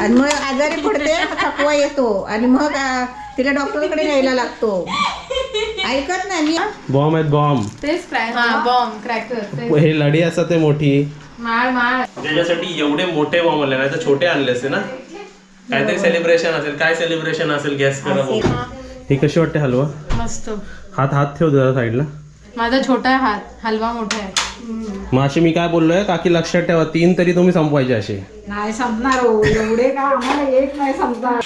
आणि मग आजारी पडते थकवा येतो. आणि मग तिला डॉक्टरकडे न्यायला लागतो. ऐकत नाही मी. बॉम्ब आहेत बॉम्ब. तेच हा बॉम्ब क्रॅकर हे लढी असतात ते मोठी. माळ माळ. त्याच्यासाठी एवढे मोठे बॉम्ब आले नाही तर छोटे आणले असते ना? काहीतरी सेलिब्रेशन असेल काय सेलिब्रेशन असेल गॅस करा बघू. ही कशी वाटते हलवा? मस्त. हात हात ठेव जरा साईडला माझा छोटा आहे हात हलवा मोठा आहे. मग अशी मी काय बोललोय? काकी लक्षात ठेवा तीन तरी तुम्ही संपवायचे असे. नाही संपणार हो. एवढे का? आम्हाला एक नाही संपणार.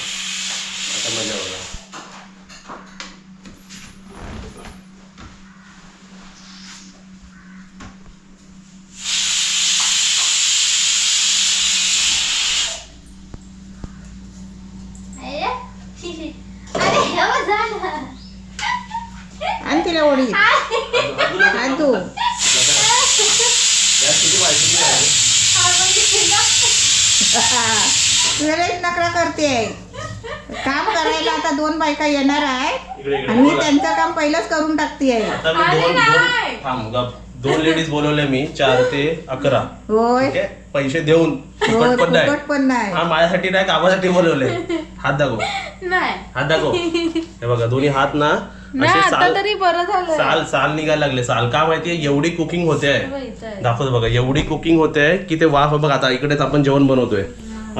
आणि तिला ओढी तुला एक नकरा करते काम करायला आता दोन बायका येणार आहे आणि मी त्यांचं काम पहिलंच करून टाकते आहे आता मी दोन दोन थांब गप. दोन लेडीज बोलवले मी चार ते अकरा. होय. ठीक आहे? पैसे देऊन. फुकट पण नाही. फुकट पण नाही. हा माझ्यासाठी नाही कामासाठी बोलवले. हात दाखव. नाही. हात दाखव. हे बघा दोन्ही हात ना नाही असे आता साल तरी बरं झालं साल साल निघायला लागले. साल का माहितीये? एवढी कुकिंग होते. आहे दाखवतो बघा एवढी कुकिंग होते आहे की ते वाफ बघा आता इकडेच आपण जेवण बनवतोय.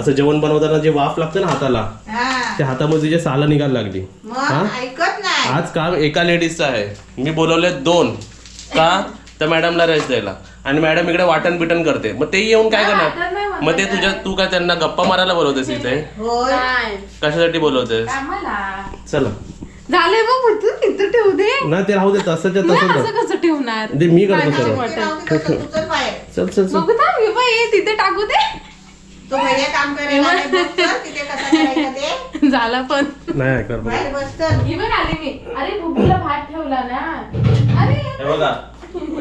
असं जेवण बनवताना जे वाफ लागतं ना हाताला हा. त्या हातामध्ये जे सालं निघायला लागली. हा? मग ऐकत नाही. आज काम एका लेडीजचं आहे. मी बोलवले दोन. का? तर मॅडमला रेस्ट द्यायला. आणि मॅडम इकडे वाटण बिटन करते. मग ते येऊन काय करणार? मग ते तुझ्या तू काय त्यांना गप्पा मारायला बोलवतेस इथे? होय नाही कशासाठी बोलवतेस? चला. झाले बघ तू इथं ठेवू दे. ना ते राहू दे तसंच्या असं कसं ठेवणार? दे मी करतो तसं, चल. चल चल. हे हे तिथे टाकू दे. तू भैया काम करायला नाही बघ तर तिथे कसं करायचं ते. झाला पण. नाही कर बघा. बाहेर बस तर. ही बघ आली मी. अरे भुकला भात ठेवला ना. अरे. हे बघा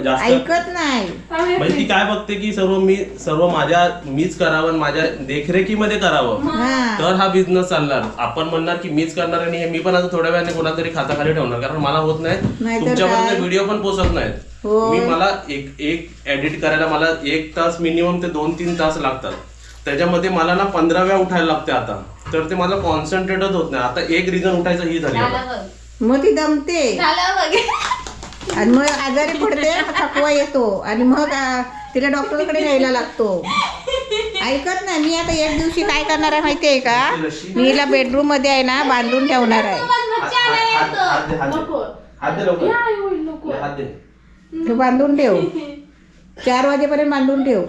जास्त ऐकत नाही. थांब हे म्हणजे ती काय बघते की सर्व मी सर्व माझ्या मीच करावं आणि माझ्या देखरेखीमध्ये करावं. हा. तर हा बिझनेस चालणार. आपण म्हणणार की मीच करणार आणि हे मी पण आता थोड्या वेळाने कोणातरी खाताखाली ठेवणार. कारण मला होत नाही नाहीतर तुमच्यापर्यंत? व्हिडिओ पण पोचत नाहीत. मी मला एक एक एडिट करायला मला एक तास मिनिमम ते दोन तीन तास लागतात. त्याच्यामध्ये मला ना पंधरा वेळा उठायला लागते आता. तर ते मला कॉन्सन्ट्रेटच होत नाही. आता एक रिझन उठायचं ही झाली आता. मग ती दमते. झालं बघ. आणि मग आजारी पडते थकवा येतो. आणि मग आ, तिला डॉक्टरकडे न्यायला लागतो. ऐकत नाही. मी आता एक दिवशी काय करणार आहे माहितीये का? मी हिला बेडरूममध्ये आहे ना बांधून ठेवणार आहे. हात- हात- हात दे, हात दे. नको. हात दे लवकर. नाही होईल नको. हात दे. ते बांधून ठेव. चार वाजेपर्यंत बांधून ठेव.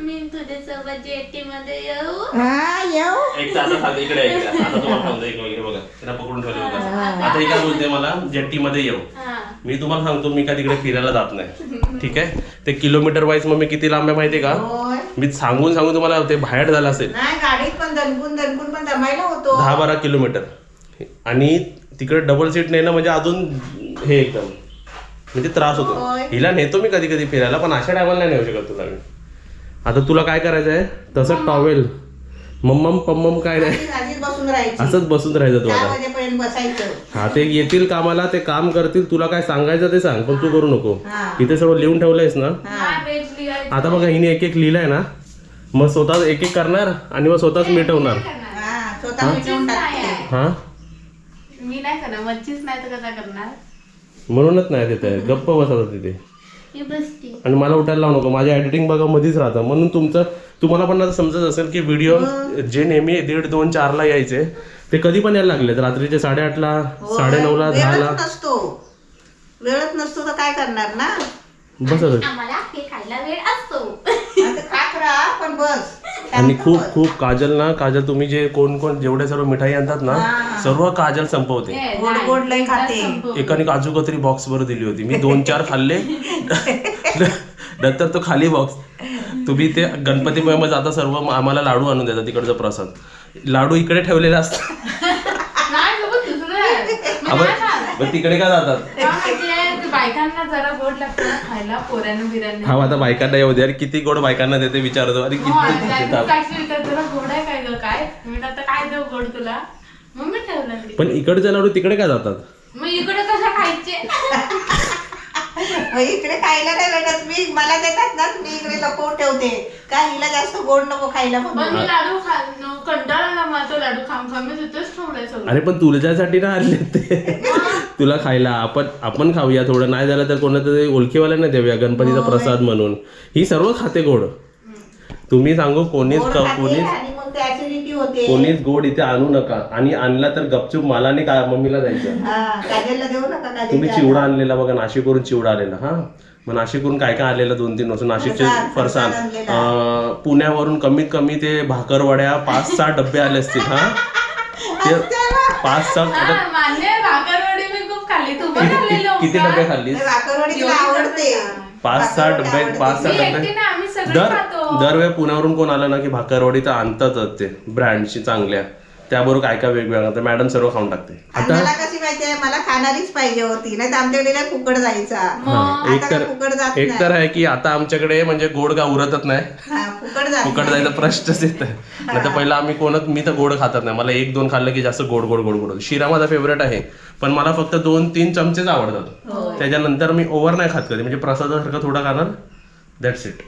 मी तुझ्यासोबत जेटी मध्ये येऊ. हा येऊ. एक तास खाली इकडे आहे, इकडे. आता तुम्हाला सांगतो एक वगैरे बघा. त्यांना पकडून ठेवलं बघा. आता ही काय बोलते मला जेट्टी मध्ये येऊ. हा. मी तुम्हाला सांगतो मी काय तिकडे फिरायला जात नाही. ठीक आहे? ते किलोमीटर वाईज मग मी किती लांब आहे माहितीये का? होय. मी सांगून सांगून तुम्हाला ते बाहेर झालं असेल. नाही गाडीत पण दणकून दणकून पण दमायला होतो. दहा बारा किलोमीटर आणि तिकडे डबल सीट नेणं म्हणजे अजून हे एकदम. म्हणजे त्रास होतो. होय. हिला नेतो मी कधी कधी फिरायला पण अशा टायमाला नाही नेऊ शकत तुला मी. आता तुला काय करायचं आहे तसं टॉवेल मम्मम पम्मम काय नाही. आधीच- आधीच बसून राहायची. असंच बसून राहायचं तू चार आता वाजेपर्यंत बसायचं. हा ते येतील कामाला ते काम करतील. तुला काय सांगायचं ते सांग पण तू करू नको. हा. इथे सगळं लिहून ठेवलंयस ना? हा. आता बघा हिने एक एक लिहिलंय ना. मग स्वतः एक एक करणार आणि मग स्वतःच मिटवणार. हा स्वतः मिटवून टाकते. हा? मी नाही करणार. मच्छीच नाही तर कसा करणार? म्हणूनच नाही तिथे गप्प बसत तिथे. आणि मला उठायला लावू नको. माझ्या एडिटिंग बघा मध्येच राहतं. म्हणून तुमचं तुम्हाला पण आता समजत असेल की व्हिडिओ जे नेहमी दीड दोन चारला यायचे ते कधी पण यायला लागलेत. रात्रीचे साडेआठला साडेनऊला दहाला. वेळच नसतो. वेळच नसतो तर काय करणार ना? आम्हाला हे खायला वेळ असतो. आता पण बस. आणि खूप खूप काजल ना काजल तुम्ही जे कोण कोण जेवढे सर्व मिठाई आणतात ना सर्व काजल संपवते. गोड गोड लय खाते. एकाने काजू कतरी बॉक्स वर दिली होती. मी दोन चार खाल्ले. नंतर तो खाली बॉक्स तुम्ही ते गणपतीपुळे जाता सर्व आम्हाला लाडू आणून देतात तिकडचा प्रसाद. लाडू इकडे ठेवलेला. मग आपण. मग तिकडे का जातात? बायकांना जरा गोड लागतं ना खायला पोऱ्यानं बिऱ्यांना. हा आता बायकांना येऊ दे. अरे किती गोड बायकांना देते विचारतो. अरे आणि किती त्यात देतात. साक्षी विचारते, "तुला गोड आहे काय ग? काय? मी म्हटलं, आता काय देऊ गोड तुला? मग मी ठेवलं ते. पण इकडचे लाडू तिकडे काय जातात? मग इकडे कशा खायचे. मग इकडे खायला नाही भेटत मी मला देतात ना मी इकडे लपवून ठेवते. का हिला जास्त गोड नको खायला पण म्हणून मी लाडू खा- न- कंटाळा ना मला तो लाडू खाम खाम मी तिथेच ठेवलाय सगळं. अरे पण तुझ्यासाठी ना आणले ते. तुला खायला आपण आपण खाऊया थोडं. नाही झालं तर कोणाला तरी ओळखीवाल्यांना देऊया गणपतीचा प्रसाद म्हणून. ही सर्व खाते गोड. तुम्ही सांगू कोणीच गोड क- खाते कोणीच? आणि होते. कोणीच गोड इथे आणू नका. आणि आणला तर गपचूप मला नाही का मम्मीला जायचं हा काजलला देऊ नका तुम्ही काजल चिवडा आणलेला बघा नाशिकवरून चिवडा आलेला. हा. मग नाशिकवरून काय काय आलेलं दोन तीन वर्ष? नाशिकचे फरसाण, फरसाण फरसाण. आणलेला. अं, पुण्यावरून कमीत कमी ते भाकरवड्या पाच सहा डबे आले असतील हा. ते पाच सहा आता मान्य भाकरवडी खाल्ली तू पण किती खाल्लेली किती- किती ओंकार? डबे खाल्लीस? आवडते. पाच सहा डबे. पाच मी सहा एकटी डबे. ना आम्ही सगळे दर खातो. दरवेळी पुण्यावरून कोण आलं ना की भाकरवडी तर आणतातच ते ब्रँडची चांगल्या. त्याबरोबर काय काय वेगवेगळं तर मॅडम सर्व खाऊन टाकते. आता मला कशी माहितीये? मला खाणारीच पाहिजे होती. नाही तर आमच्याकडे लय फुकट जायचा. हा, एक आता तर काय फुकट जात एक नाही. तर आहे की आता आमच्याकडे म्हणजे गोड का उरतच नाही. हा फुकट जात फुकट जायचा प्रश्नच येत नाही. तर पहिला आम्ही कोणच मी तर गोड खातात नाही. मला एक दोन खाल्लं की जास्त गोड गोड गोड गोड. शिरा माझा फेवरेट आहे. पण मला फक्त दोन तीन चमचेच आवडतात. त्याच्यानंतर मी ओव्हर नाही खात कधी. म्हणजे प्रसादासारखं थोडा खाणार. दॅट्स इट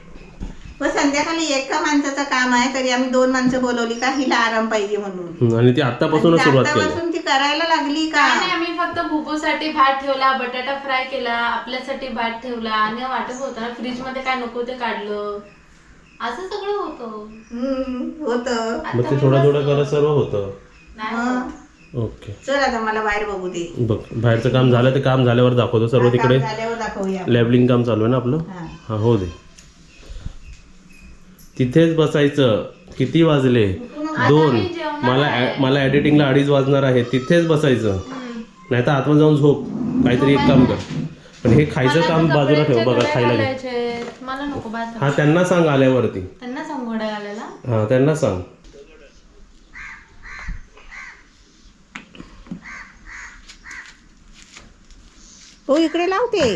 मग संध्याकाळी एका माणसाचं काम आहे तरी आम्ही दोन माणसं बोलवली का हिला आराम पाहिजे म्हणून. आणि ती आतापासूनच सुरुवात केली. आतापासून ती करायला लागली का? काय नाही आम्ही फक्त बुबूसाठी भात ठेवला बटाटा फ्राय केला आपल्यासाठी भात ठेवला आणि वाटत होतं. ना फ्रीजमध्ये काय नको ते काढलं. असं सगळं होतं. हम्म, होतं. मग ते थोडं थोडं करत सर्व होतं. नाही मग ओके. चल आता मला बाहेर बघू दे. बघ बाहेरचं काम झालं ते काम झाल्यावर दाखवतो. सर्व काम तिकडे झाल्यावर दाखवूया. लॅबलिंग काम चालू आहे ना आपलं? हा. हा हो दे. तिथेच बसायचं. किती वाजले? दोन. मला मला एडिटिंगला अडीच वाजणार आहे. तिथेच बसायचं. नाही तर आतमध्ये जाऊन झोप. काहीतरी एक काम कर. पण हे खायचं काम बाजूला ठेव. बघा खायला घे. घालायचे. मला नको भात हा त्यांना सांग आल्यावरती. त्यांना सांगू घड्या घालायला. हा त्यांना सांग. हो इकडे लावते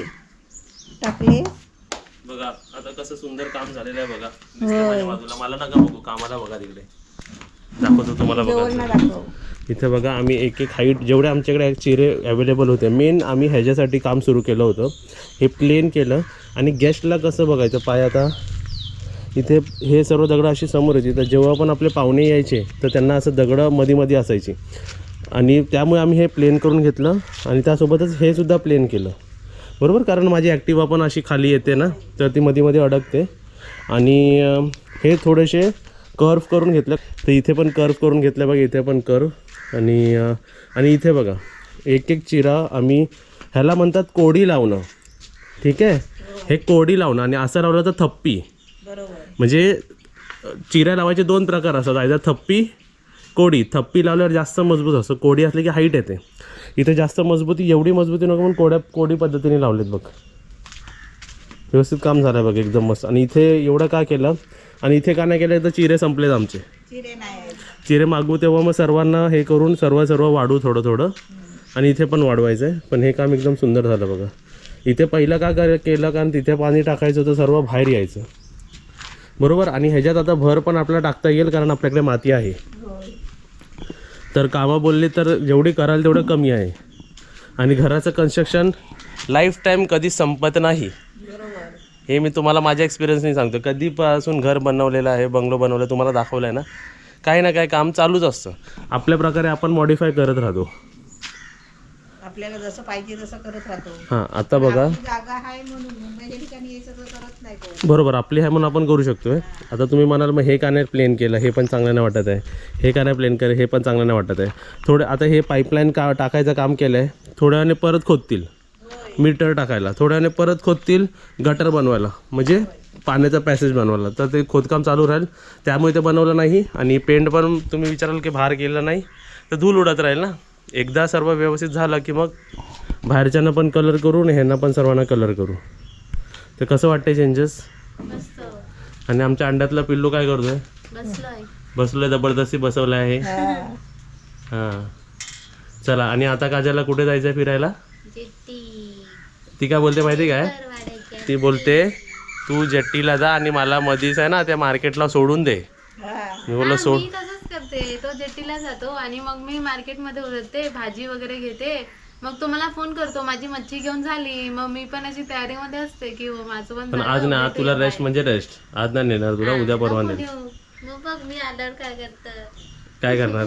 टाकले. बघा आता कसं सुंदर काम झालेलं आहे बघा. दिसतंय माझ्या बाजूला. मला नका बघू कामाला बघा तिकडे. दाखवतो तुम्हाला बघा. इथे बघा आम्ही एक एक हाईट जेवढे आमच्याकडे चिरे अवेलेबल होते मेन आम्ही ह्याच्यासाठी काम सुरू केलं होतं. हे प्लेन केलं. आणि गेस्टला कसं बघायचं? पाय आता. इथे हे सर्व दगडं अशी समोर येते तर जेव्हा पण आपले पाहुणे यायचे तर त्यांना असं दगडं मध्ये मध्ये असायची. आणि त्यामुळे आम्ही हे प्लेन करून घेतलं. आणि त्यासोबतच हे सुद्धा प्लेन केलं. बरोबर कारण माझी ॲक्टिवा पण अशी खाली येते ना तर ती मध्ये मध्ये अडकते. आणि हे थोडेसे कर्व करून घेतलं. तर इथे पण कर्व करून घेतलं बघा इथे पण कर्व आणि आणि इथे बघा एक एक चिरा आम्ही ह्याला म्हणतात कोडी लावणं. ठीक आहे? हे कोडी लावणं आणि असं लावलं तर थप्पी. बरोबर. म्हणजे चिऱ्या लावायचे दोन प्रकार असतात. आयदर थप्पी कोडी. थप्पी लावल्यावर जास्त मजबूत असतं. कोडी असले की हाईट येते. इथे जास्त मजबूती एवढी मजबूती नको पण कोड्या कोडी पद्धतीने लावलेत बघ. व्यवस्थित काम झालं बघ एकदम मस्त. आणि इथे एवढं का केलं? आणि इथे का नाही केलं? तर चिरे संपलेत आमचे. चिरे मागवू तेव्हा मग सर्वांना हे करून सर्व सर्व वाढू थोडं थोडं. आणि इथे पण वाढवायचं आहे पण हे काम एकदम सुंदर झालं बघा. इथे पहिलं का केलं कारण तिथे पाणी टाकायचं होतं सर्व बाहेर यायचं. बरोबर? आणि ह्याच्यात आता भर पण आपल्याला टाकता येईल कारण आपल्याकडे माती आहे. तर कामं बोलली तर जेवढी कराल तेवढं कमी आहे. आणि घराचं कन्स्ट्रक्शन लाईफ टाईम कधी संपत नाही. हे मी तुम्हाला माझ्या एक्सपिरियन्सनी सांगतो. कधीपासून घर बनवलेलं आहे बंगलो बनवलं तुम्हाला दाखवलं आहे ना? काही ना काही काम चालूच असतं. आपल्या प्रकारे आपण मॉडिफाय करत राहतो. आपल्याला जसं पाहिजे तसं करत राहतो. हां आता बघा. आपली जागा आहे म्हणून मुंबईच्या ठिकाणी यायचं तर करत नाही कोण. बरोबर आपली आहे म्हणून आपण करू शकतोय. आता तुम्ही म्हणाल मग हे का नाही प्लेन केलं हे पण चांगलं नाही वाटत आहे. हे का नाही प्लेन केलं हे पण चांगलं नाही वाटत आहे. थोडे आता हे पाईपलाईन का टाकायचं काम केलं आहे थोड्या वेळाने परत खोदतील. मीटर टाकायला. थोड्या वेळाने परत खोदतील गटर बनवायला. म्हणजे पाण्याचा पॅसेज बनवायला. तर ते खोदकाम चालू राहील. त्यामुळे ते बनवलं नाही. आणि पेंट पण तुम्ही विचाराल की बाहेर गेलं नाही. तर धूल उडत राहील ना. एकदा सर्व व्यवस्थित झालं की मग बाहेरच्यांना पण कलर करू आणि ह्यांना पण सर्वांना कलर करू. तर कसं वाटतंय चेंजेस मस्त. आणि आमच्या अंड्यातला पिल्लू काय करतोय? बसलोय. जबरदस्ती बसवलं आहे. हां. चला आणि आता काजलला कुठे जायचं आहे फिरायला? जेट्टी. ती काय बोलते माहिती काय? ती बोलते तू जेट्टीला जा आणि मला मधीच आहे ना त्या मार्केटला सोडून दे. मी बोललो सोड. करते तो जेट्टीला जातो आणि मग मी मार्केटमध्ये उतरते भाजी वगैरे घेते. मग तो मला फोन करतो माझी मच्छी घेऊन झाली. मग मी पण अशी तयारीमध्ये असते की हो माझं पण पण झालं, आज ना तुला ते रेस्ट म्हणजे रेस्ट आज नाही नेणार तुला उद्या परवा नको नेणार देऊ. मग बघ मी आल्यावर काय करतं काय करणार?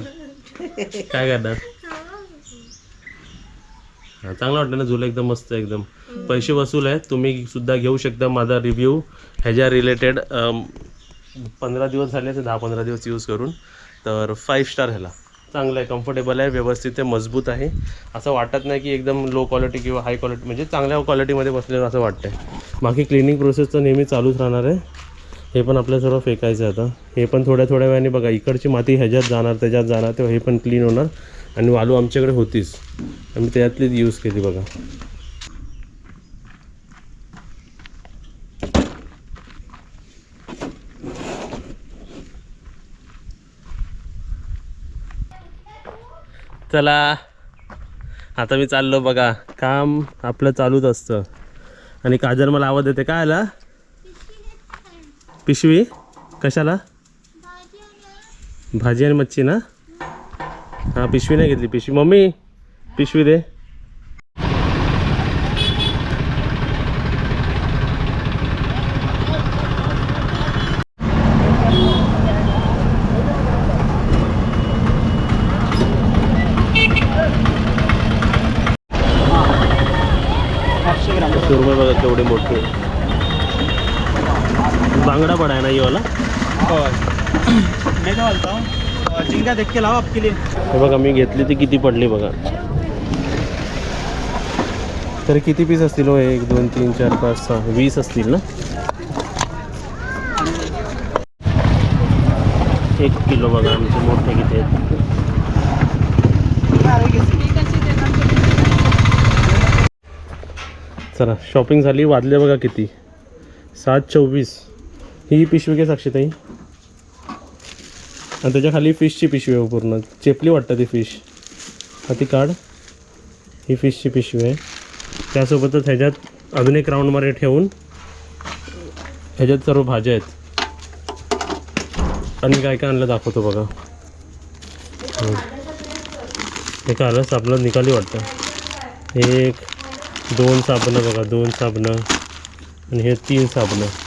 काय करणार? हा, चांगलं वाटतं ना झुला एकदम मस्त एकदम. पैसे वसूल आहेत. तुम्ही सुद्धा घेऊ शकता माझा रिव्ह्यू ह्याच्या रिलेटेड पंधरा दिवस झाले ते दहा पंधरा दिवस यूज करून. तर फाईव्ह स्टार ह्याला. चांगलं आहे कम्फर्टेबल आहे व्यवस्थित आहे मजबूत आहे. असं वाटत नाही की एकदम लो क्वालिटी किंवा हाय क्वालिटी म्हणजे चांगल्या क्वालिटीमध्ये बसलेलं असं वाटतंय. बाकी क्लिनिंग प्रोसेस तर नेहमी चालूच राहणार आहे. हे पण आपल्या सर्व फेकायचं आहे आता. हे पण थोड्या थोड्या वेळाने बघा इकडची माती ह्याच्यात जाणार त्याच्यात जाणार तेव्हा हे पण क्लीन होणार. आणि वालू आमच्याकडे होतीच. आम्ही त्यातलीच यूज केली बघा. चला. आता मी चाललो बघा. काम आपलं चालूच असतं. आणि काजल मला आवाज देते. काय आला? पिशवी? कशाला? भाजी आणि मच्छी ना? हां पिशवी नाही घेतली. पिशवी मम्मी पिशवी दे सुरमई बघा केवढे मोठे बांगडा पडा आहे ना ही वाला मैं क्या बोलता हूँ चिंगा आपके लिए हे बघा मी घेतली ती किती पडली बघा. तर किती पीस असतील हो? एक दोन तीन चार पाच सहा वीस असतील ना? एक किलो बघा आमचे मोठे किती आहेत. चला शॉपिंग झाली वाजले बघा किती? सात चोवीस. ही पिशवी घे साक्षीताई. आणि त्याच्याखाली फिशची पिशवी आहे पूर्ण. चेपली वाटतं ती फिश. हा ती काढ. ही फिशची पिशवी आहे. त्यासोबतच ह्याच्यात अजून एक राऊंडमध्ये ठेवून ह्याच्यात सर्व भाज्या आहेत. आणि काय काय आणलं दाखवतो बघा. हे काय आलं साबणं निकाली वाटतं. एक दोन साबणं बघा. दोन साबणं. आणि हे तीन साबणं.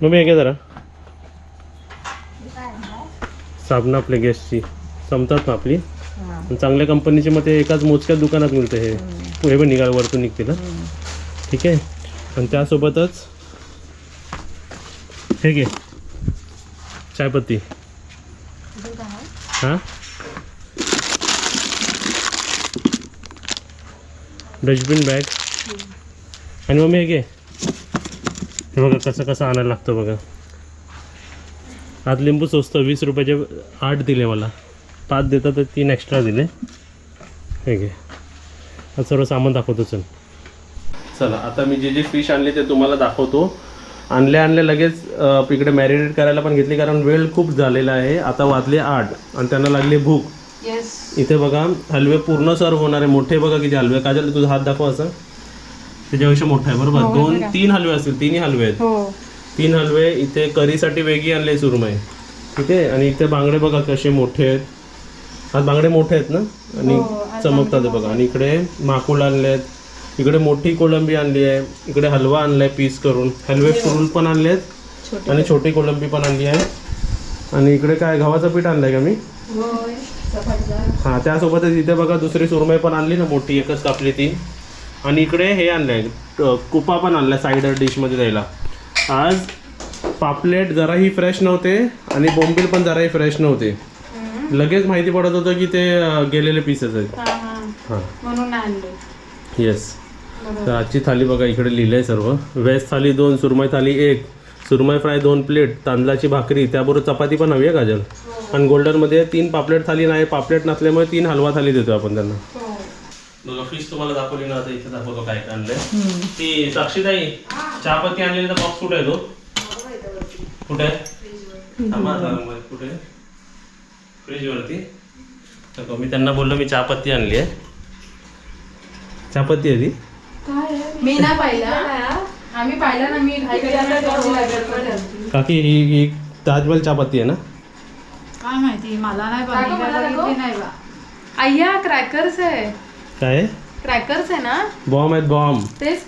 मग मी घे जरा. साबणं आपल्या गॅसची संपतात ना आपली? चांगल्या कंपनीचे मग ते एकाच मोजक्याच दुकानात मिळते हे. हे पण निघाल वरतून निघते ना ठीक आहे. आणि त्यासोबतच हे घे. चायपत्ती. हां? Dustbin bag. आणि मग मी हे घे. हे बघा कसं कसं आणायला लागतं बघा. आज लिंबू स्वस्त वीस रुपयाचे आठ दिले मला. पाच देतात तर तीन एक्स्ट्रा दिले. हे घे. आज सर्व सामान दाखवतो चल. चला आता मी जे जे फिश आणले ते तुम्हाला दाखवतो. आणले आणले लगेच इकडे मॅरिनेट करायला पण घेतली कारण वेळ खूप झालेला आहे. आता वाजले आठ आणि त्यांना लागली भूक. येस इथे बघा हलवे पूर्ण सर्व होणार आहे. मोठे बघा किती हलवे. काजल तुझा हात दाखव असं. त्याच्यापेक्षा मोठा आहे बरोबर? दोन तीन हलवे असतील तिन्ही हलवे आहेत. हो. तीन हलवे इथे करीसाठी वेगळी आणले सुरमई. ठीक आहे? आणि इथे बांगडे बघा कसे मोठे आहेत. आज बांगडे मोठे आहेत ना? आणि चमकतात हे बघा. आणि इकडे माकुळ आणले आहेत इकडे मोठी कोळंबी आणली आहे. इकडे हलवा आणलाय पीस करून. हलवे फुल पण आणले आहेत आणि छोटी कोळंबी पण आणली आहे. आणि इकडे काय गव्हाचं पीठ आणलंय का मी? हां त्यासोबतच इथे बघा दुसरी सुरमई पण आणली ना मोठी एकच कापली ती. आणि इकडे हे आणलंय अ, कुपा पण आणलाय साईडर डिशमध्ये द्यायला. आज पापलेट जराही फ्रेश नव्हते आणि बोंबील पण जराही फ्रेश नव्हते. लगेच माहिती पडत होतं की ते गेलेले पीसेस आहेत. हां आणले. येस तर आजची थाली बघा इकडे लिहिलं आहे सर्व. व्हेज थाली दोन सुरमई थाली एक सुरमई फ्राय दोन प्लेट तांदळाची भाकरी त्याबरोबर चपाती पण हवी आहे काजल. आणि गोल्डनमध्ये तीन पापलेट थाली नाही पापलेट नसल्यामुळे तीन हलवा थाली देतो आपण त्यांना. बघा फिश तुम्हाला दाखवली ना आता इथे दाखवतो काय काय आणलंय ती साक्षीताई चहापत्ती आणलेला बॉक्स कुठे आहे तो? कुठे? आहे कुठे आहे. फ्रीजवरती. तर मी त्यांना बोललो मी चहापत्ती आणली आहे. चहापत्ती आहे ती? मी ना पाहिला. आम्ही पाहिला ना मी काकी ही ही ताजमहल चहापत्ती आहे ना? काय माहिती मला नाही. नाही बा अय्या क्रॅकर्स आहे. काय? आहे? क्रॅकर्स आहे ना? बॉम्ब आहेत बॉम्ब. तेच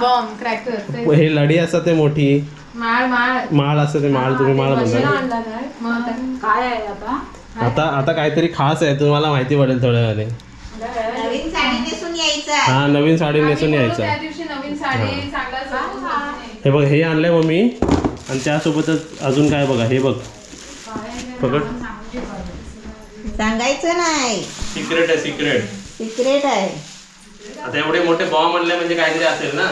बॉम्ब. क्रॅकर हे लढी असतात ते मोठी. माळ माळ. माळ असतं ते माळ तुम्ही माळ म्हणता. काय मग आता? आता? आता काहीतरी खास आहे तुम्हाला माहिती पडेल थोड्या वेळाने. नवीन साडी नेसून यायचा हा नवीन साडी नेसून त्या यायचं दिवशी नवीन साडी चांगला सजवून घालून हे. बघ हे आणलंय मम्मी. आणि त्यासोबतच अजून काय बघा हे बघ. पकड सांगायचं नाही. सिक्रेट आहे सिक्रेट सिक्रेट आहे. आता एवढे मोठे बॉम्ब आणले म्हणजे काहीतरी असेल ना?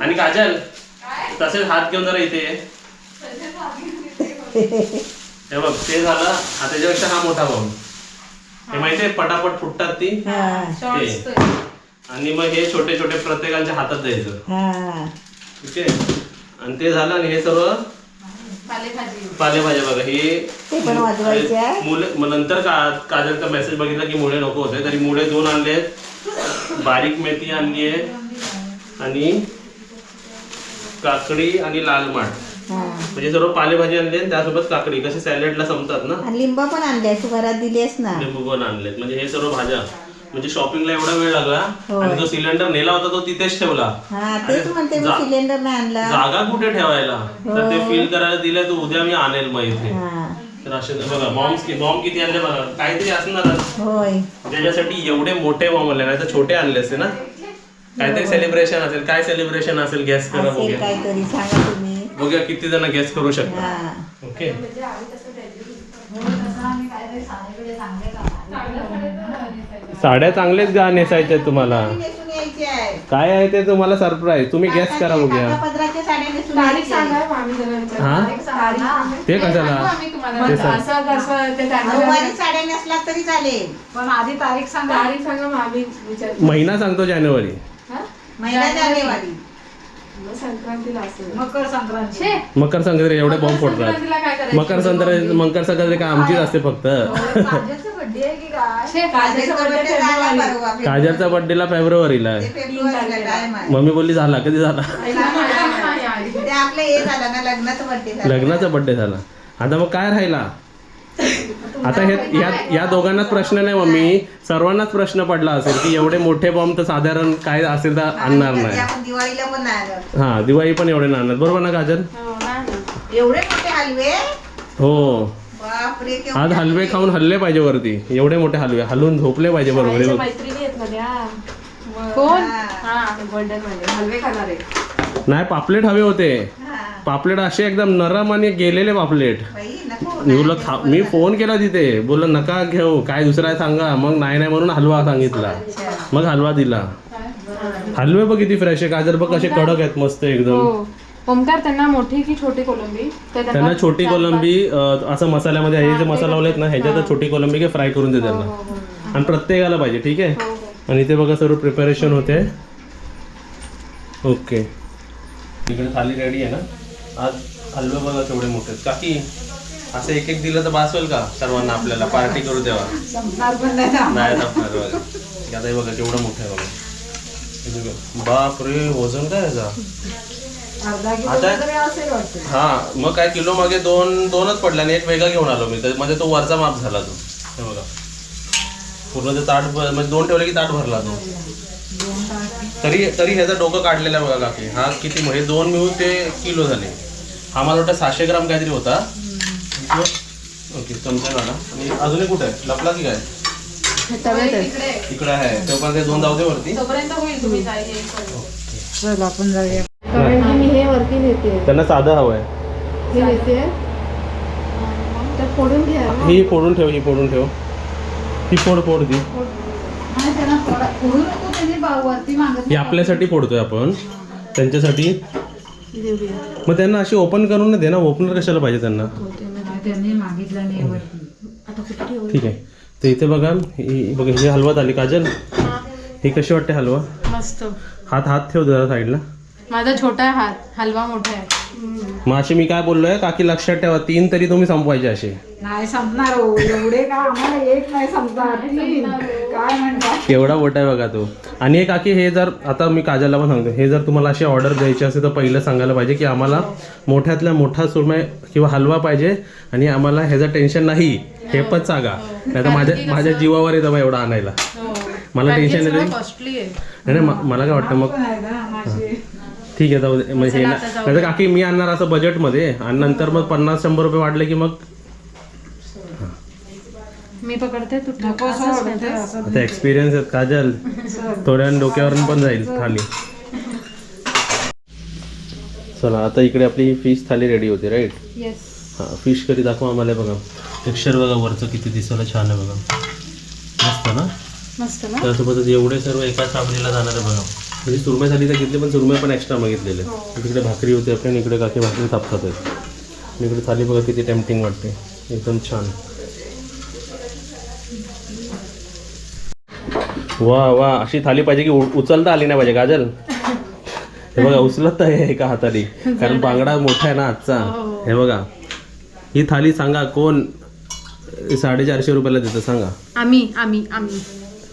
आणि काजल तसेच हात घेऊन जरा इथे ये. हे बघ ते झालं. आता त्याच्यापेक्षा हा मोठा बॉम्ब हे माहितीये पटापट फुटतात ती? हा. ते आणि मग हे छोटे छोटे प्रत्येकाच्या हातात द्यायचं. हा. ठीक आहे? आणि ते झालं आणि हे सर्व पालेभाजी. पालेभाज्या बघा हे. मुले नंतर का काजलचा मेसेज बघितला की मुळे नको होते तरी मुळे दोन आणले बारीक मेथी आणली आहे. आणि काकडी आणि लाल माठ. म्हणजे सर्व पालेभाजी आणली आणि त्यासोबत काकडी. कसे सॅलडला संपतात ना. लिंब पण आणले तू घरात दिलीस ना. लिंबू पण आणलेत. म्हणजे हे सर्व भाज्या. म्हणजे शॉपिंगला एवढा वेळ लागला. आणि जो सिलेंडर नेला होता तो तिथेच ठेवला. हा तेच म्हणते मी जा- सिलेंडर नाही आणला. जागा कुठे ठेवायला? तर ते फिल करायला दिलं तर उद्या मी आणेल मग इथे. हा. तर असे बघा बॉम्ब बॉम्ब किती आणले बघा काहीतरी असणारच होय. त्याच्यासाठी एवढे मोठे बॉम्ब आणले नाही तर छोटे आणले असते ना. काहीतरी सेलिब्रेशन असेल काय सेलिब्रेशन असेल गॅस करा असेल बघूया. काहीतरी सांगा तुम्ही. बघूया किती जण गॅस करू शकता. हा. ओके. साड्या चांगलेच गा नेसायच्या आहेत तुम्हाला. नेसून यायची. आहे काय आहे ते तुम्हाला सरप्राईज तुम्ही गॅस करा बघूया. कागदपत्राच्या साड्या नेसून तारीख यायची. सांगा. मामी जरा हा ते कशाला? आम्ही तुम्हाला ते सांग. असं कसं ते टाकलं नऊवारी साड्या नेसला तरी चालेल. तारीख सांगा. मामी विचार महिना सांगतो जानेवारी. महिना जानेवारी. मग संक्रांतीला असेल छे, मकर संक्रांती एवढे बॉम्ब फोडतात. संक्रांतीला काय करायचं? मकर संक्रांती मकर संक्रांती काय आमचीच असते फक्त. छे, काजलचा birthday झाला परवा. काजलचा बर्थडेला फेब्रुवारीला आहे. ते फेब्रुवारीला time आहे. मम्मी बोलली झाला कधी झाला? ते आपलं हे झालं ना लग्नाचं बर्थडे झालं. लग्नाचा बर्थडे झाला. आता मग काय राहिला? आता हे या या दोघांनाच प्रश्न नाही मम्मी सर्वांनाच प्रश्न पडला असेल की एवढे मोठे बॉम्ब तर साधारण काय असेल तर आणणार नाही आपण दिवाळीला पण नाही आणत. हा दिवाळी पण एवढे नाही आणणार. बरोबर ना काजल? एवढे मोठे हलवे? हो. बापरे केवढे आज हलवे. खाऊन हल्ले पाहिजे वरती. एवढे मोठे हलवे हलवून झोपले पाहिजे बरोबर. हे. मैत्रिणी आहेत ना त्या. कोण? हा. गोल्डनमध्ये. हलवे खाणार आहे नाही पापलेट हवे होते. हा. पापलेट असे एकदम नरम आणि गेलेले पापलेट. मी बोललो खा मी फोन केला तिथे. बोललो नका घेऊ काय दुसरा आहे सांगा. मग नाही नाही म्हणून हलवा सांगितला. मग हलवा दिला. हलवे बघ किती फ्रेश आहे. गाजर बघ कसे कडक आहेत मस्त एकदम. हो. ओमकार त्यांना मोठी की छोटी कोलंबी? त्यांना छोटी कोलंबी असं मसाल्यामध्ये हे जे मसाला लावलेत ना ह्याच्यात छोटी कोलंबी काय फ्राय करून दे त्यांना. आणि प्रत्येकाला पाहिजे ठीक आहे? आणि इथे बघा सर्व प्रिपरेशन होते. ओके इकडे थाली रेडी आहे ना? आज हलवे बघा केवढे मोठे. काकी असं एक एक दिलं तर बास होईल का सर्वांना आपल्याला? पार्टी करू देवा. नाही संपणार बघा आता हे बघा केवढं मोठं आहे बघा. हे. बाप रे वजन काय याचा? आता हा मग काय किलो मागे दोन दोनच पडला आणि एक वेगळा घेऊन आलो मी. तर म्हणजे तो वरचा माप झाला तो. हे बघा. पूर्ण ते ताट म्हणजे दोन ठेवले की ताट भरला तो. तरी तरी ह्याचा डोकं काढलेला आहे बघा काकी. हा किती म्हणजे दोन मिळून ते किलो झाले. हा मला वाटतं सहाशे ग्राम काहीतरी होता. ओके चमचा काढा. आणि अजूनही कुठे आहे? लपला की काय? इकडे आहे. तेव्हा ते दोन जाऊ दे वरती. तोपर्यंत. कारण की मी हे वरती नेते. त्यांना साधं हवं आहे. हे नेते. तर फोडून घ्या. ही फोडून ठेव ही फोडून ठेव. ही फोड फोड ती ही आपल्यासाठी फोडतोय आपण. त्यांच्यासाठी. मग त्यांना अशी ओपन करून दे ना ओपनर कशाला पाहिजे त्यांना? ठीक आहे. तर इथे बघा ही बघा ही हलवा आली काजल ही कशी वाटते हलवा? मस्त. हात हात ठेव जरा साईडला. माझा छोटा आहे हात. हलवा मोठा आहे. मग अशी मी काय बोललोय? काकी लक्षात ठेवा तीन तरी तुम्ही संपवायचे असे. नाही संपणार हो. एवढे का? आम्हाला एक नाही संपणार. केवढा मोठा आहे बघा तो. आणि हे काकी हे जर आता मी काजलला पण सांगतो हे जर तुम्हाला अशी ऑर्डर द्यायची असेल तर पहिलं सांगायला पाहिजे की आम्हाला मोठ्यातल्या मोठा सुरमय किंवा हलवा पाहिजे आणि आम्हाला ह्याचं टेन्शन नाही हे पण सांगा. नाही तर माझ्या माझ्या जीवावर येतं एवढा आणायला. मला टेन्शन नाही नाही, मला काय वाटतं मग ठीक आहे जाऊ दे. म्हणजे हे ना- नाही तर काकी मी आणणार असं बजेटमध्ये आणि नंतर मग पन्नास शंभर रुपये वाढले की मग मी पकडते तू नको असं आता एक्सपिरियन्स आहेत काजल. थोड्या डोक्यावरून पण जाईल थाली चला आता इकडे आपली फिश थाली रेडी होते राईट येस हां फिश करी दाखवा आम्हाला बघा. टेक्स्चर बघा वरचं किती दिसायला छान आहे बघा. मस्त ना? मस्त ना? त्यासोबतच एवढे सर्व एकाच साबणीला जाणार आहे बघा. म्हणजे सुरमई झाली तर घेतली पण सुरमई पण एक्स्ट्रा मागितलेले तिकडे भाकरी होते आपण इकडे काकी भाकरी थापतात आहेत. आणि इकडे थाली बघा किती टेम्पटिंग वाटते. एकदम छान. वा वा. अशी थाली पाहिजे की उ- उचलता आली नाही पाहिजे काजल? हे बघा उचलत आहे एका हाताने. कारण बांगडा मोठा आहे ना आजचा. हे बघा. ही थाली सांगा कोण साडेचारशे रुपयाला देतं सांगा. आम्ही आम्ही आम्ही.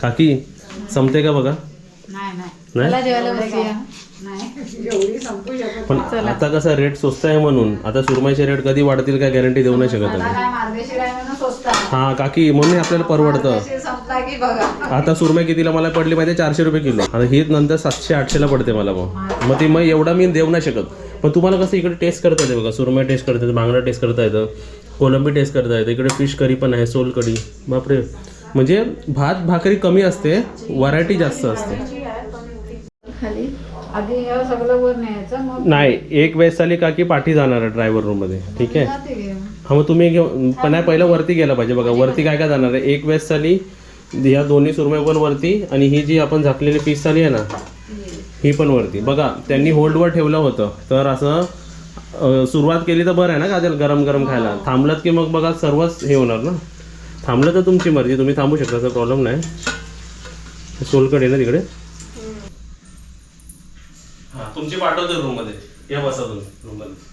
काकी संपते का बघा? पण आता कसं रेट स्वस्त आहे म्हणून. आता सुरमईचे रेट कधी वाढतील काय गॅरंटी देऊ नाही शकत हा काकी म्हणून आपल्याला परवडतं. आता सुरमई कितीला मला पडली माहिती चारशे रुपये किलो. आता ही नंतर सातशे आठशेला पडते मला मग. मग ती मग एवढा मी देऊ नाही शकत. पण तुम्हाला कसं इकडे टेस्ट करता येते बघा. सुरमई टेस्ट करता येतं बांगडा टेस्ट करता येतं कोलंबी टेस्ट करता येतं. इकडे फिश करी पण आहे सोल कढी बापरे. म्हणजे भात भाकरी कमी असते व्हरायटी जास्त असते. हे नाही एक वेळेस झाली का की पाठी जाणार आहे ड्रायव्हर रूममध्ये ठीक आहे. हा मग तुम्ही घेऊन पण नाही पहिलं वरती गेलं पाहिजे बघा. वरती काय काय जाणार आहे? एक वेस्ट साली ह्या दोन्ही सुरमई पण वरती आणि ही जी आपण झाकलेली पीस साली आहे ना ही पण वरती. बघा त्यांनी होल्डवर ठेवलं होतं. तर असं सुरुवात केली तर बरं आहे ना काजल? गरम गरम खायला थांबलं की मग बघा सर्वच हे होणार ना? थांबलं तर तुमची मर्जी. तुम्ही थांबू शकता असं प्रॉब्लेम नाही. सोलकडे ना तिकडे? हां तुमची पाठवतो रूममध्ये या बसा तुम्ही रूममध्ये